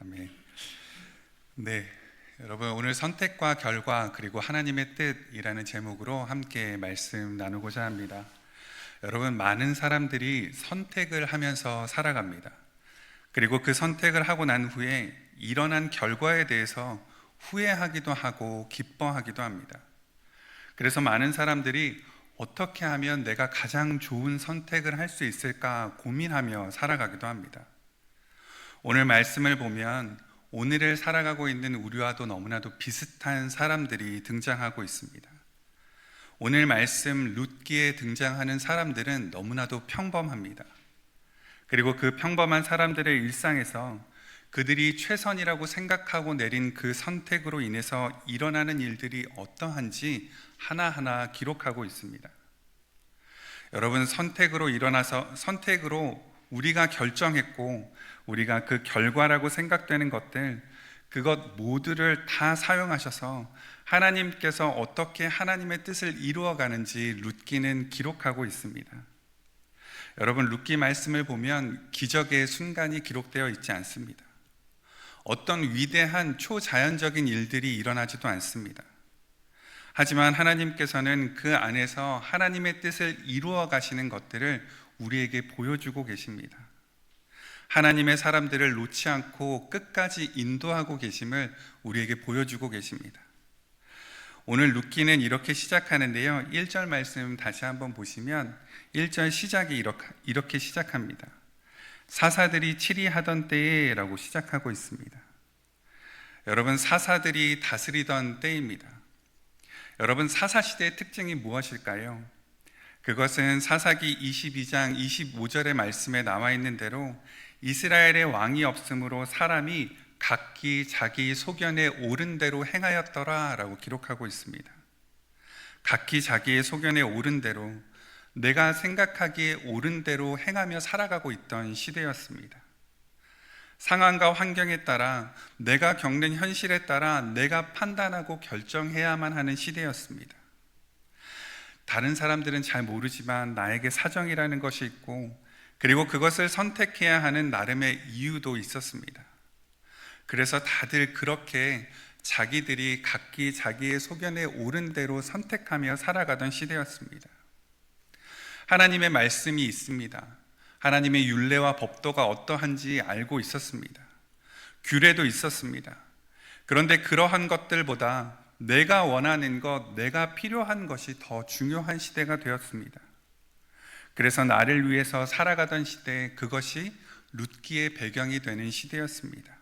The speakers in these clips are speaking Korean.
아멘. 네, 여러분 오늘 선택과 결과 그리고 하나님의 뜻이라는 제목으로 함께 말씀 나누고자 합니다. 여러분 많은 사람들이 선택을 하면서 살아갑니다. 그리고 그 선택을 하고 난 후에 일어난 결과에 대해서 후회하기도 하고 기뻐하기도 합니다. 그래서 많은 사람들이 어떻게 하면 내가 가장 좋은 선택을 할 수 있을까 고민하며 살아가기도 합니다. 오늘 말씀을 보면 오늘을 살아가고 있는 우리와도 너무나도 비슷한 사람들이 등장하고 있습니다. 오늘 말씀 룻기에 등장하는 사람들은 너무나도 평범합니다. 그리고 그 평범한 사람들의 일상에서 그들이 최선이라고 생각하고 내린 그 선택으로 인해서 일어나는 일들이 어떠한지 하나하나 기록하고 있습니다. 여러분 선택으로 일어나서 선택으로 우리가 결정했고 우리가 그 결과라고 생각되는 것들 그것 모두를 다 사용하셔서 하나님께서 어떻게 하나님의 뜻을 이루어 가는지 룻기는 기록하고 있습니다. 여러분 룻기 말씀을 보면 기적의 순간이 기록되어 있지 않습니다. 어떤 위대한 초자연적인 일들이 일어나지도 않습니다. 하지만 하나님께서는 그 안에서 하나님의 뜻을 이루어 가시는 것들을 우리에게 보여주고 계십니다. 하나님의 사람들을 놓지 않고 끝까지 인도하고 계심을 우리에게 보여주고 계십니다. 오늘 룻기는 이렇게 시작하는데요. 1절 말씀 다시 한번 보시면 1절 시작이 이렇게, 이렇게 시작합니다. 사사들이 치리하던 때에라고 시작하고 있습니다. 여러분 사사들이 다스리던 때입니다. 여러분 사사 시대의 특징이 무엇일까요? 그것은 사사기 22장 25절의 말씀에 나와 있는 대로 이스라엘의 왕이 없으므로 사람이 각기 자기 소견에 옳은 대로 행하였더라라고 기록하고 있습니다. 각기 자기의 소견에 옳은 대로 내가 생각하기에 옳은 대로 행하며 살아가고 있던 시대였습니다. 상황과 환경에 따라 내가 겪는 현실에 따라 내가 판단하고 결정해야만 하는 시대였습니다. 다른 사람들은 잘 모르지만 나에게 사정이라는 것이 있고 그리고 그것을 선택해야 하는 나름의 이유도 있었습니다. 그래서 다들 그렇게 자기들이 각기 자기의 소견에 옳은 대로 선택하며 살아가던 시대였습니다. 하나님의 말씀이 있습니다. 하나님의 윤례와 법도가 어떠한지 알고 있었습니다. 규례도 있었습니다. 그런데 그러한 것들보다 내가 원하는 것, 내가 필요한 것이 더 중요한 시대가 되었습니다. 그래서 나를 위해서 살아가던 시대, 그것이 룻기의 배경이 되는 시대였습니다.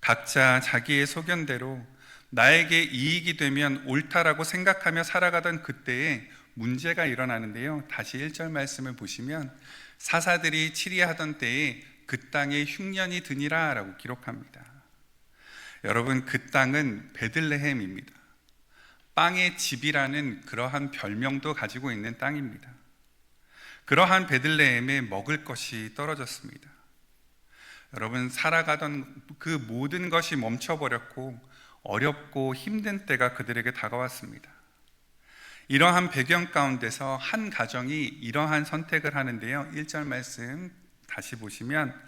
각자 자기의 소견대로 나에게 이익이 되면 옳다라고 생각하며 살아가던 그때에 문제가 일어나는데요. 다시 1절 말씀을 보시면 사사들이 치리하던 때에 그 땅에 흉년이 드니라 라고 기록합니다. 여러분 그 땅은 베들레헴입니다. 빵의 집이라는 그러한 별명도 가지고 있는 땅입니다. 그러한 베들레헴에 먹을 것이 떨어졌습니다. 여러분 살아가던 그 모든 것이 멈춰버렸고 어렵고 힘든 때가 그들에게 다가왔습니다. 이러한 배경 가운데서 한 가정이 이러한 선택을 하는데요. 1절 말씀 다시 보시면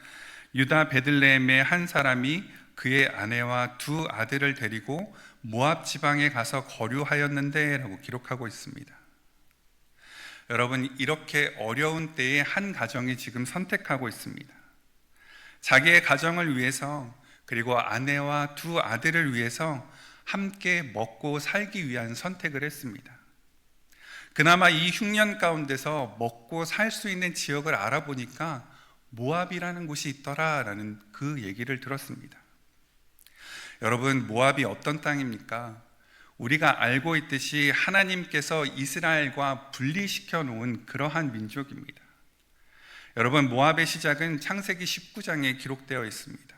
유다 베들레헴의 한 사람이 그의 아내와 두 아들을 데리고 모압 지방에 가서 거류하였는데라고 기록하고 있습니다. 여러분 이렇게 어려운 때에 한 가정이 지금 선택하고 있습니다. 자기의 가정을 위해서 그리고 아내와 두 아들을 위해서 함께 먹고 살기 위한 선택을 했습니다. 그나마 이 흉년 가운데서 먹고 살 수 있는 지역을 알아보니까 모압이라는 곳이 있더라라는 그 얘기를 들었습니다. 여러분, 모압이 어떤 땅입니까? 우리가 알고 있듯이 하나님께서 이스라엘과 분리시켜 놓은 그러한 민족입니다. 여러분, 모압의 시작은 창세기 19장에 기록되어 있습니다.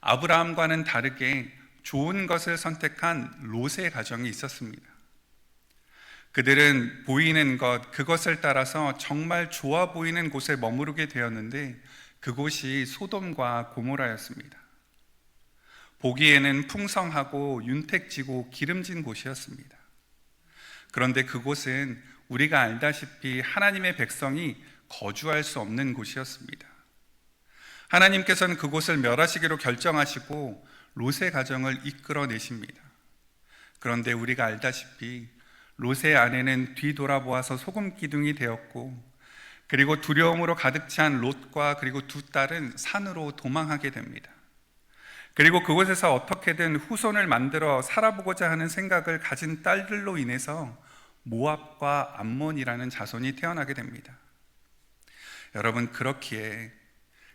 아브라함과는 다르게 좋은 것을 선택한 롯의 가정이 있었습니다. 그들은 보이는 것, 그것을 따라서 정말 좋아 보이는 곳에 머무르게 되었는데 그곳이 소돔과 고모라였습니다. 보기에는 풍성하고 윤택지고 기름진 곳이었습니다. 그런데 그곳은 우리가 알다시피 하나님의 백성이 거주할 수 없는 곳이었습니다. 하나님께서는 그곳을 멸하시기로 결정하시고 롯의 가정을 이끌어내십니다. 그런데 우리가 알다시피 롯의 아내는 뒤돌아보아서 소금 기둥이 되었고 그리고 두려움으로 가득 찬 롯과 그리고 두 딸은 산으로 도망하게 됩니다. 그리고 그곳에서 어떻게든 후손을 만들어 살아보고자 하는 생각을 가진 딸들로 인해서 모압과 암몬이라는 자손이 태어나게 됩니다. 여러분 그렇기에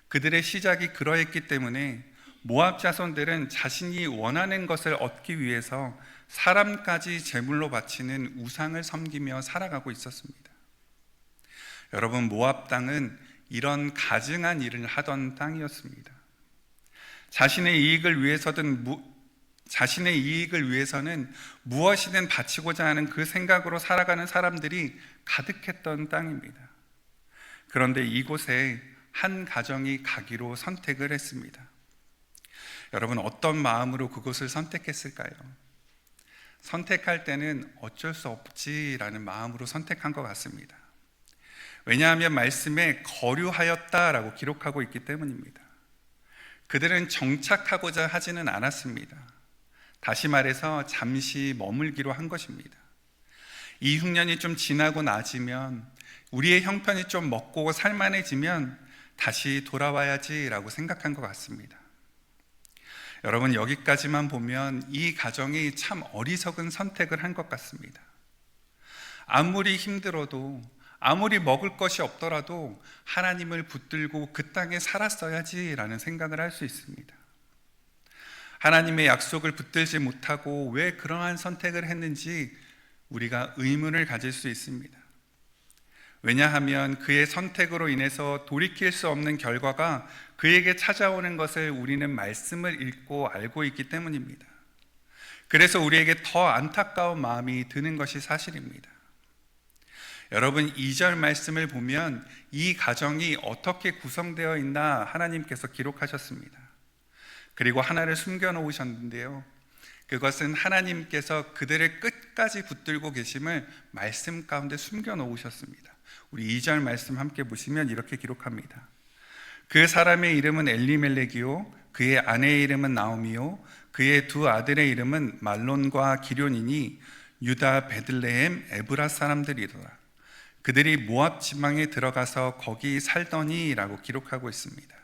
그들의 시작이 그러했기 때문에 모압 자손들은 자신이 원하는 것을 얻기 위해서 사람까지 제물로 바치는 우상을 섬기며 살아가고 있었습니다. 여러분 모압 땅은 이런 가증한 일을 하던 땅이었습니다. 자신의 이익을 위해서든 무, 자신의 이익을 위해서는 무엇이든 바치고자 하는 그 생각으로 살아가는 사람들이 가득했던 땅입니다. 그런데 이곳에 한 가정이 가기로 선택을 했습니다. 여러분 어떤 마음으로 그곳을 선택했을까요? 선택할 때는 어쩔 수 없지라는 마음으로 선택한 것 같습니다. 왜냐하면 말씀에 거류하였다라고 기록하고 있기 때문입니다. 그들은 정착하고자 하지는 않았습니다. 다시 말해서 잠시 머물기로 한 것입니다. 이 흉년이 좀 지나고 나지면 우리의 형편이 좀 먹고 살만해지면 다시 돌아와야지라고 생각한 것 같습니다. 여러분 여기까지만 보면 이 가정이 참 어리석은 선택을 한 것 같습니다. 아무리 힘들어도 아무리 먹을 것이 없더라도 하나님을 붙들고 그 땅에 살았어야지라는 생각을 할 수 있습니다. 하나님의 약속을 붙들지 못하고 왜 그러한 선택을 했는지 우리가 의문을 가질 수 있습니다. 왜냐하면 그의 선택으로 인해서 돌이킬 수 없는 결과가 그에게 찾아오는 것을 우리는 말씀을 읽고 알고 있기 때문입니다. 그래서 우리에게 더 안타까운 마음이 드는 것이 사실입니다. 여러분 2절 말씀을 보면 이 가정이 어떻게 구성되어 있나 하나님께서 기록하셨습니다. 그리고 하나를 숨겨 놓으셨는데요. 그것은 하나님께서 그들을 끝까지 붙들고 계심을 말씀 가운데 숨겨 놓으셨습니다. 우리 2절 말씀 함께 보시면 이렇게 기록합니다. 그 사람의 이름은 엘리멜렉이요 그의 아내의 이름은 나오미요 그의 두 아들의 이름은 말론과 기련이니 유다 베들레헴 에브라 사람들이더라. 그들이 모압 지방에 들어가서 거기 살더니라고 기록하고 있습니다.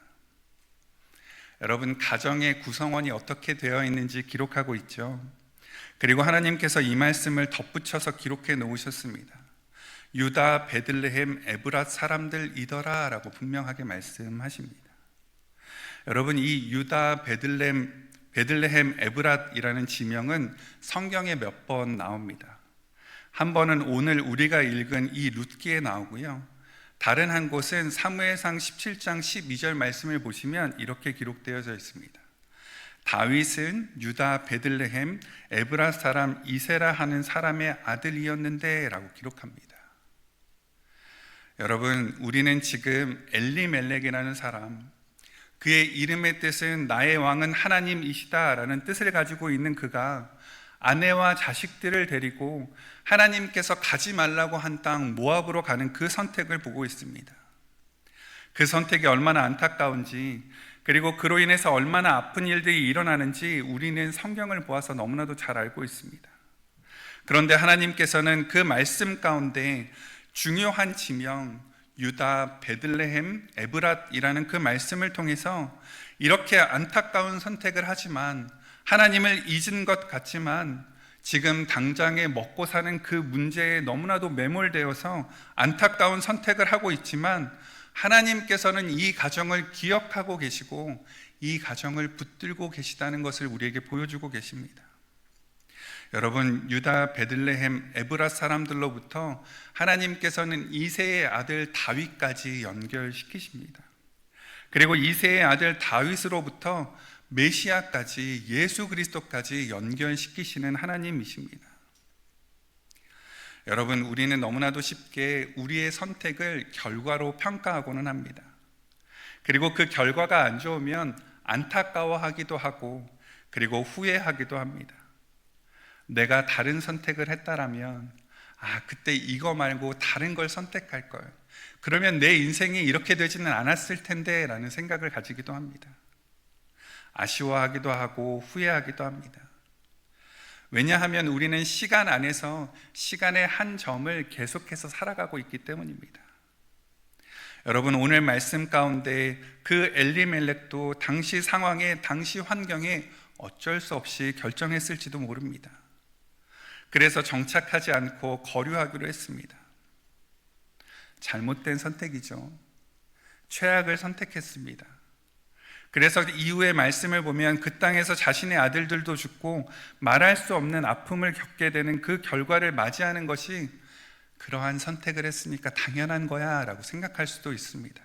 여러분 가정의 구성원이 어떻게 되어 있는지 기록하고 있죠. 그리고 하나님께서 이 말씀을 덧붙여서 기록해 놓으셨습니다. 유다 베들레헴 에브랏 사람들이더라라고 분명하게 말씀하십니다. 여러분 이 유다 베들레헴 베들레헴 에브랏이라는 지명은 성경에 몇 번 나옵니다. 한 번은 오늘 우리가 읽은 이 룻기에 나오고요. 다른 한 곳은 사무엘상 17장 12절 말씀을 보시면 이렇게 기록되어져 있습니다. 다윗은 유다 베들레헴 에브라 사람 이세라 하는 사람의 아들이었는데라고 기록합니다. 여러분, 우리는 지금 엘리멜렉이라는 사람, 그의 이름의 뜻은 나의 왕은 하나님이시다라는 뜻을 가지고 있는 그가 아내와 자식들을 데리고 하나님께서 가지 말라고 한 땅 모압으로 가는 그 선택을 보고 있습니다. 그 선택이 얼마나 안타까운지 그리고 그로 인해서 얼마나 아픈 일들이 일어나는지 우리는 성경을 보아서 너무나도 잘 알고 있습니다. 그런데 하나님께서는 그 말씀 가운데 중요한 지명 유다 베들레헴 에브랏이라는 그 말씀을 통해서 이렇게 안타까운 선택을 하지만 하나님을 잊은 것 같지만 지금 당장에 먹고 사는 그 문제에 너무나도 매몰되어서 안타까운 선택을 하고 있지만 하나님께서는 이 가정을 기억하고 계시고 이 가정을 붙들고 계시다는 것을 우리에게 보여주고 계십니다. 여러분 유다 베들레헴 에브라 사람들로부터 하나님께서는 이세의 아들 다윗까지 연결시키십니다. 그리고 이세의 아들 다윗으로부터 메시아까지 예수 그리스도까지 연결시키시는 하나님이십니다. 여러분, 우리는 너무나도 쉽게 우리의 선택을 결과로 평가하고는 합니다. 그리고 그 결과가 안 좋으면 안타까워하기도 하고, 그리고 후회하기도 합니다. 내가 다른 선택을 했다라면, 아, 그때 이거 말고 다른 걸 선택할 걸. 그러면 내 인생이 이렇게 되지는 않았을 텐데 라는 생각을 가지기도 합니다. 아쉬워하기도 하고 후회하기도 합니다. 왜냐하면 우리는 시간 안에서 시간의 한 점을 계속해서 살아가고 있기 때문입니다. 여러분 오늘 말씀 가운데 그 엘리멜렉도 당시 상황에 당시 환경에 어쩔 수 없이 결정했을지도 모릅니다. 그래서 정착하지 않고 거류하기로 했습니다. 잘못된 선택이죠. 최악을 선택했습니다. 그래서 이후의 말씀을 보면 그 땅에서 자신의 아들들도 죽고 말할 수 없는 아픔을 겪게 되는 그 결과를 맞이하는 것이 그러한 선택을 했으니까 당연한 거야 라고 생각할 수도 있습니다.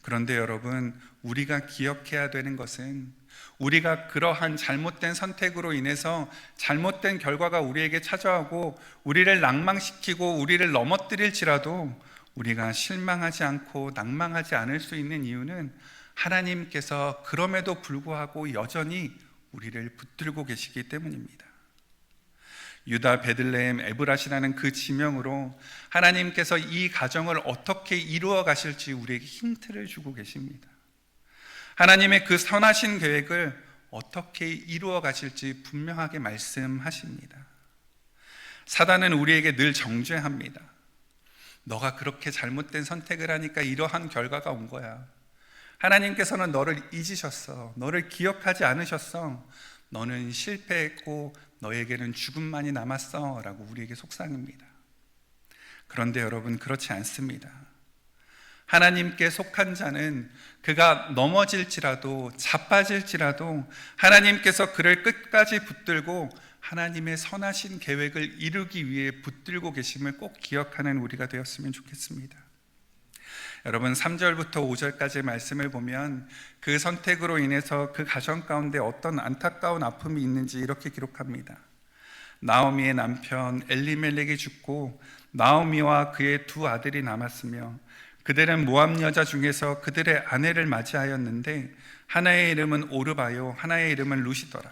그런데 여러분, 우리가 기억해야 되는 것은 우리가 그러한 잘못된 선택으로 인해서 잘못된 결과가 우리에게 찾아오고 우리를 낭망시키고 우리를 넘어뜨릴지라도 우리가 실망하지 않고 낭망하지 않을 수 있는 이유는 하나님께서 그럼에도 불구하고 여전히 우리를 붙들고 계시기 때문입니다. 유다 베들레헴 에브라시라는 그 지명으로 하나님께서 이 가정을 어떻게 이루어 가실지 우리에게 힌트를 주고 계십니다. 하나님의 그 선하신 계획을 어떻게 이루어 가실지 분명하게 말씀하십니다. 사단은 우리에게 늘 정죄합니다. 너가 그렇게 잘못된 선택을 하니까 이러한 결과가 온 거야. 하나님께서는 너를 잊으셨어. 너를 기억하지 않으셨어. 너는 실패했고 너에게는 죽음만이 남았어. 라고 우리에게 속상입니다. 그런데 여러분, 그렇지 않습니다. 하나님께 속한 자는 그가 넘어질지라도 자빠질지라도 하나님께서 그를 끝까지 붙들고 하나님의 선하신 계획을 이루기 위해 붙들고 계심을 꼭 기억하는 우리가 되었으면 좋겠습니다. 여러분 3절부터 5절까지의 말씀을 보면 그 선택으로 인해서 그 가정 가운데 어떤 안타까운 아픔이 있는지 이렇게 기록합니다. 나오미의 남편 엘리멜렉이 죽고 나오미와 그의 두 아들이 남았으며 그들은 모함 여자 중에서 그들의 아내를 맞이하였는데 하나의 이름은 오르바요 하나의 이름은 루시더라.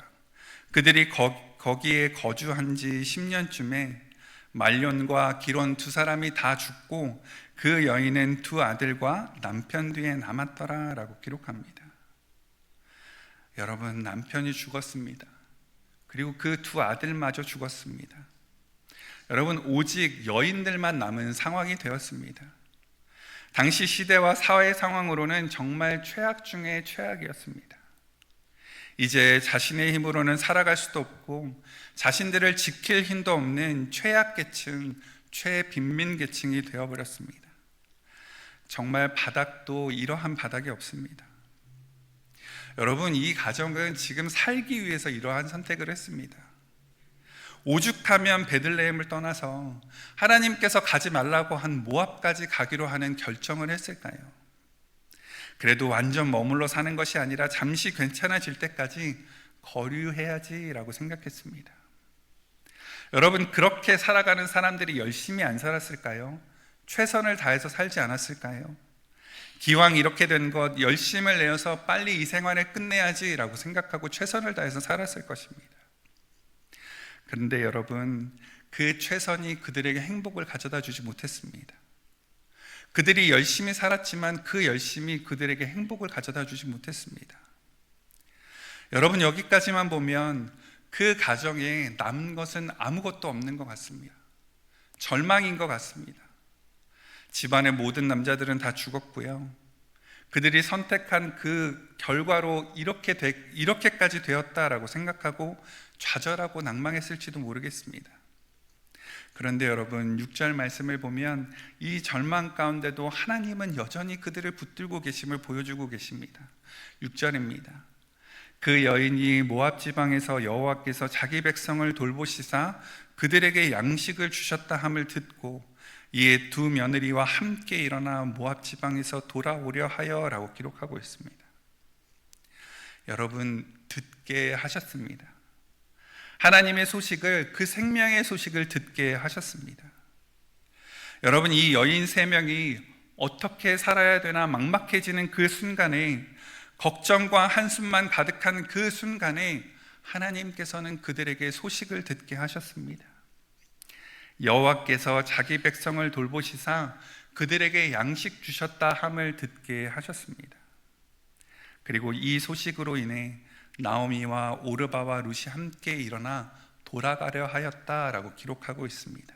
그들이 거, 거기에 거주한 지 10년쯤에 말론과 기론 두 사람이 다 죽고 그 여인은 두 아들과 남편 뒤에 남았더라 라고 기록합니다. 여러분 남편이 죽었습니다. 그리고 그 두 아들마저 죽었습니다. 여러분 오직 여인들만 남은 상황이 되었습니다. 당시 시대와 사회 상황으로는 정말 최악 중의 최악이었습니다. 이제 자신의 힘으로는 살아갈 수도 없고 자신들을 지킬 힘도 없는 최악계층, 최빈민 계층이 되어버렸습니다. 정말 바닥도 이러한 바닥이 없습니다. 여러분, 이 가정은 지금 살기 위해서 이러한 선택을 했습니다. 오죽하면 베들레헴을 떠나서 하나님께서 가지 말라고 한 모압까지 가기로 하는 결정을 했을까요? 그래도 완전 머물러 사는 것이 아니라 잠시 괜찮아질 때까지 거류해야지라고 생각했습니다. 여러분, 그렇게 살아가는 사람들이 열심히 안 살았을까요? 최선을 다해서 살지 않았을까요? 기왕 이렇게 된 것 열심을 내어서 빨리 이 생활을 끝내야지라고 생각하고 최선을 다해서 살았을 것입니다. 그런데 여러분, 그 최선이 그들에게 행복을 가져다 주지 못했습니다. 그들이 열심히 살았지만 그 열심이 그들에게 행복을 가져다 주지 못했습니다. 여러분, 여기까지만 보면 그 가정에 남은 것은 아무것도 없는 것 같습니다. 절망인 것 같습니다. 집안의 모든 남자들은 다 죽었고요. 그들이 선택한 그 결과로 이렇게 되, 이렇게까지 되었다라고 생각하고 좌절하고 낭망했을지도 모르겠습니다. 그런데 여러분 6절 말씀을 보면 이 절망 가운데도 하나님은 여전히 그들을 붙들고 계심을 보여주고 계십니다. 6절입니다. 그 여인이 모압 지방에서 여호와께서 자기 백성을 돌보시사 그들에게 양식을 주셨다 함을 듣고 이에 두 며느리와 함께 일어나 모압 지방에서 돌아오려 하여라고 기록하고 있습니다. 여러분 듣게 하셨습니다. 하나님의 소식을 그 생명의 소식을 듣게 하셨습니다. 여러분 이 여인 세 명이 어떻게 살아야 되나 막막해지는 그 순간에 걱정과 한숨만 가득한 그 순간에 하나님께서는 그들에게 소식을 듣게 하셨습니다. 여호와께서 자기 백성을 돌보시사 그들에게 양식 주셨다 함을 듣게 하셨습니다. 그리고 이 소식으로 인해 나오미와 오르바와 룻이 함께 일어나 돌아가려 하였다라고 기록하고 있습니다.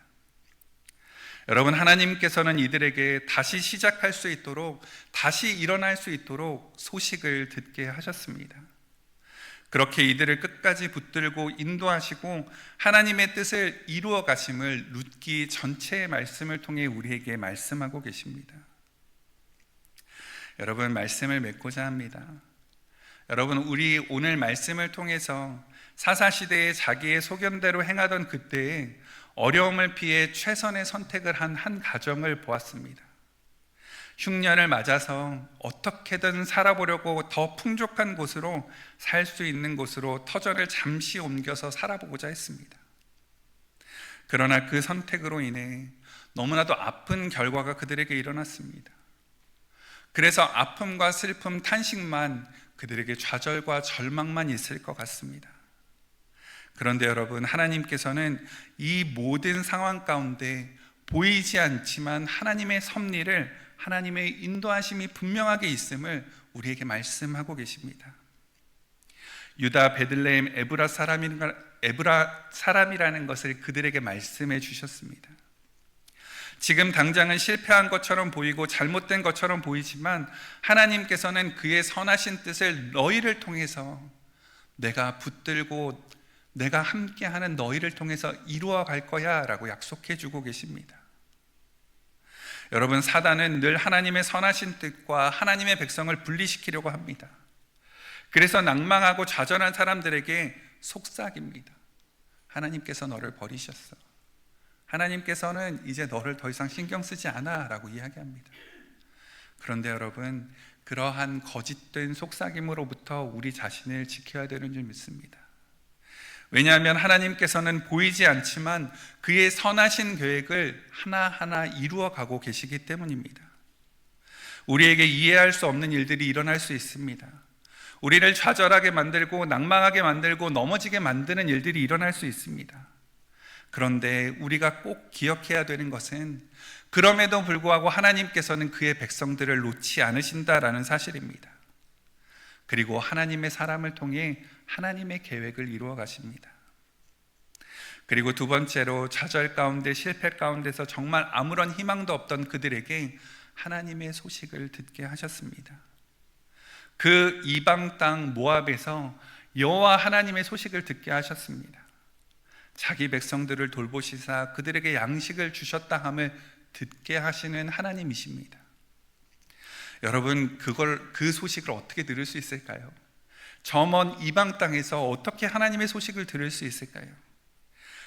여러분 하나님께서는 이들에게 다시 시작할 수 있도록 다시 일어날 수 있도록 소식을 듣게 하셨습니다. 그렇게 이들을 끝까지 붙들고 인도하시고 하나님의 뜻을 이루어 가심을 룻기 전체의 말씀을 통해 우리에게 말씀하고 계십니다. 여러분 말씀을 맺고자 합니다. 여러분 우리 오늘 말씀을 통해서 사사 시대에 자기의 소견대로 행하던 그때에 어려움을 피해 최선의 선택을 한한 가정을 보았습니다. 흉년을 맞아서 어떻게든 살아보려고 더 풍족한 곳으로 살 수 있는 곳으로 터전을 잠시 옮겨서 살아보고자 했습니다. 그러나 그 선택으로 인해 너무나도 아픈 결과가 그들에게 일어났습니다. 그래서 아픔과 슬픔, 탄식만 그들에게 좌절과 절망만 있을 것 같습니다. 그런데 여러분, 하나님께서는 이 모든 상황 가운데 보이지 않지만 하나님의 섭리를 하나님의 인도하심이 분명하게 있음을 우리에게 말씀하고 계십니다. 유다 베들레헴 에브라 사람이 에브라 사람이라는 것을 그들에게 말씀해 주셨습니다. 지금 당장은 실패한 것처럼 보이고 잘못된 것처럼 보이지만 하나님께서는 그의 선하신 뜻을 너희를 통해서 내가 붙들고 내가 함께하는 너희를 통해서 이루어 갈 거야 라고 약속해 주고 계십니다. 여러분 사단은 늘 하나님의 선하신 뜻과 하나님의 백성을 분리시키려고 합니다. 그래서 낭망하고 좌절한 사람들에게 속삭입니다. 하나님께서 너를 버리셨어. 하나님께서는 이제 너를 더 이상 신경 쓰지 않아 라고 이야기합니다. 그런데 여러분, 그러한 거짓된 속삭임으로부터 우리 자신을 지켜야 되는 줄 믿습니다. 왜냐하면 하나님께서는 보이지 않지만 그의 선하신 계획을 하나하나 이루어 가고 계시기 때문입니다. 우리에게 이해할 수 없는 일들이 일어날 수 있습니다. 우리를 좌절하게 만들고 낭망하게 만들고 넘어지게 만드는 일들이 일어날 수 있습니다. 그런데 우리가 꼭 기억해야 되는 것은 그럼에도 불구하고 하나님께서는 그의 백성들을 놓지 않으신다라는 사실입니다. 그리고 하나님의 사람을 통해 하나님의 계획을 이루어 가십니다. 그리고 두 번째로 좌절 가운데 실패 가운데서 정말 아무런 희망도 없던 그들에게 하나님의 소식을 듣게 하셨습니다. 그 이방 땅 모압에서 여호와 하나님의 소식을 듣게 하셨습니다. 자기 백성들을 돌보시사 그들에게 양식을 주셨다 함을 듣게 하시는 하나님이십니다. 여러분 그걸 그 소식을 어떻게 들을 수 있을까요? 저먼 이방 땅에서 어떻게 하나님의 소식을 들을 수 있을까요?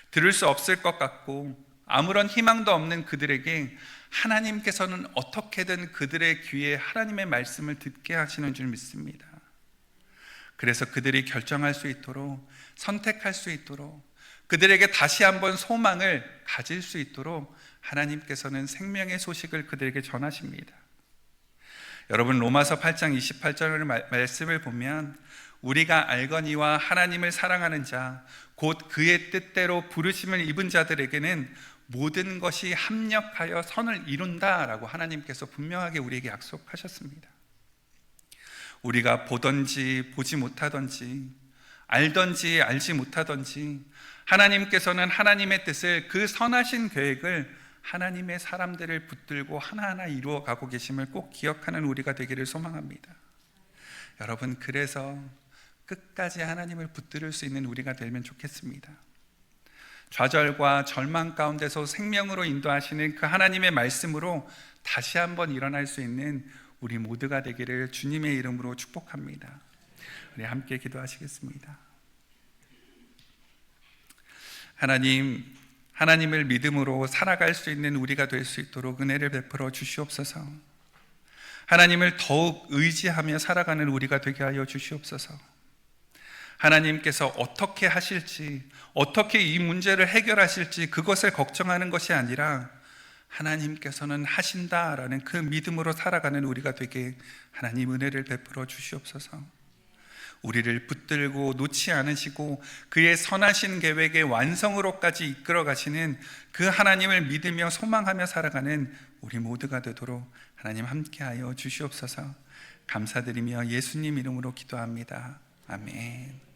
들을 수 없을 것 같고 아무런 희망도 없는 그들에게 하나님께서는 어떻게든 그들의 귀에 하나님의 말씀을 듣게 하시는 줄 믿습니다. 그래서 그들이 결정할 수 있도록 선택할 수 있도록 그들에게 다시 한번 소망을 가질 수 있도록 하나님께서는 생명의 소식을 그들에게 전하십니다. 여러분 로마서 8장 28절의 말씀을 보면 우리가 알거니와 하나님을 사랑하는 자 곧 그의 뜻대로 부르심을 입은 자들에게는 모든 것이 합력하여 선을 이룬다라고 하나님께서 분명하게 우리에게 약속하셨습니다. 우리가 보던지 보지 못하던지 알던지 알지 못하던지 하나님께서는 하나님의 뜻을 그 선하신 계획을 하나님의 사람들을 붙들고 하나하나 이루어 가고 계심을 꼭 기억하는 우리가 되기를 소망합니다. 여러분, 그래서 끝까지 하나님을 붙들을 수 있는 우리가 되면 좋겠습니다. 좌절과 절망 가운데서 생명으로 인도하시는 그 하나님의 말씀으로 다시 한번 일어날 수 있는 우리 모두가 되기를 주님의 이름으로 축복합니다. 우리 함께 기도하시겠습니다. 하나님, 하나님을 믿음으로 살아갈 수 있는 우리가 될 수 있도록 은혜를 베풀어 주시옵소서. 하나님을 더욱 의지하며 살아가는 우리가 되게 하여 주시옵소서. 하나님께서 어떻게 하실지, 어떻게 이 문제를 해결하실지 그것을 걱정하는 것이 아니라 하나님께서는 하신다라는 그 믿음으로 살아가는 우리가 되게 하나님 은혜를 베풀어 주시옵소서. 우리를 붙들고 놓지 않으시고 그의 선하신 계획의 완성으로까지 이끌어 가시는 그 하나님을 믿으며 소망하며 살아가는 우리 모두가 되도록 하나님 함께하여 주시옵소서. 감사드리며 예수님 이름으로 기도합니다. 아멘.